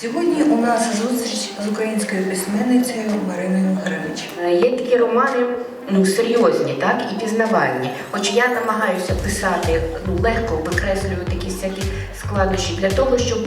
Сьогодні у нас зустріч з українською письменницею Мариною Гринич. Е, Є такі романи ну, серйозні, так, і пізнавальні. Хоч я намагаюся писати ну, легко, викреслюю такі всякі складнощі для того, щоб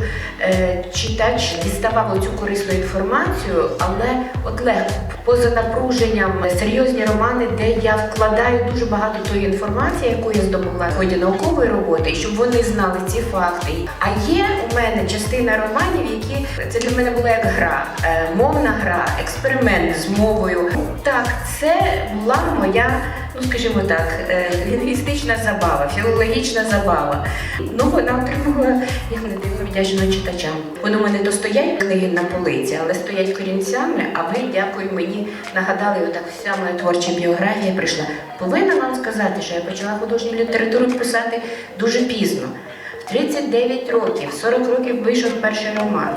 е, читач діставав цю корисну інформацію, але от легко, поза напруженням, серйозні романи, де я вкладаю дуже багато тої інформації, яку я здобула в ході наукової роботи, щоб вони знали ці факти. А є у мене частина романів, які це для мене була як гра, е, мовна гра, експеримент з мовою. Так, це була моя, ну скажімо так, е, лінгвістична забава, філологічна забава. Ну вона отримала, я не дивно вдячна читачам. Вони у мене то стоять книги на полиці, але стоять корінцями. А ви, дякую мені, нагадали, отак вся моя творча біографія прийшла. Повинна вам сказати, що я почала художню літературу писати дуже пізно. В 39 років, 40 років вийшов перший роман.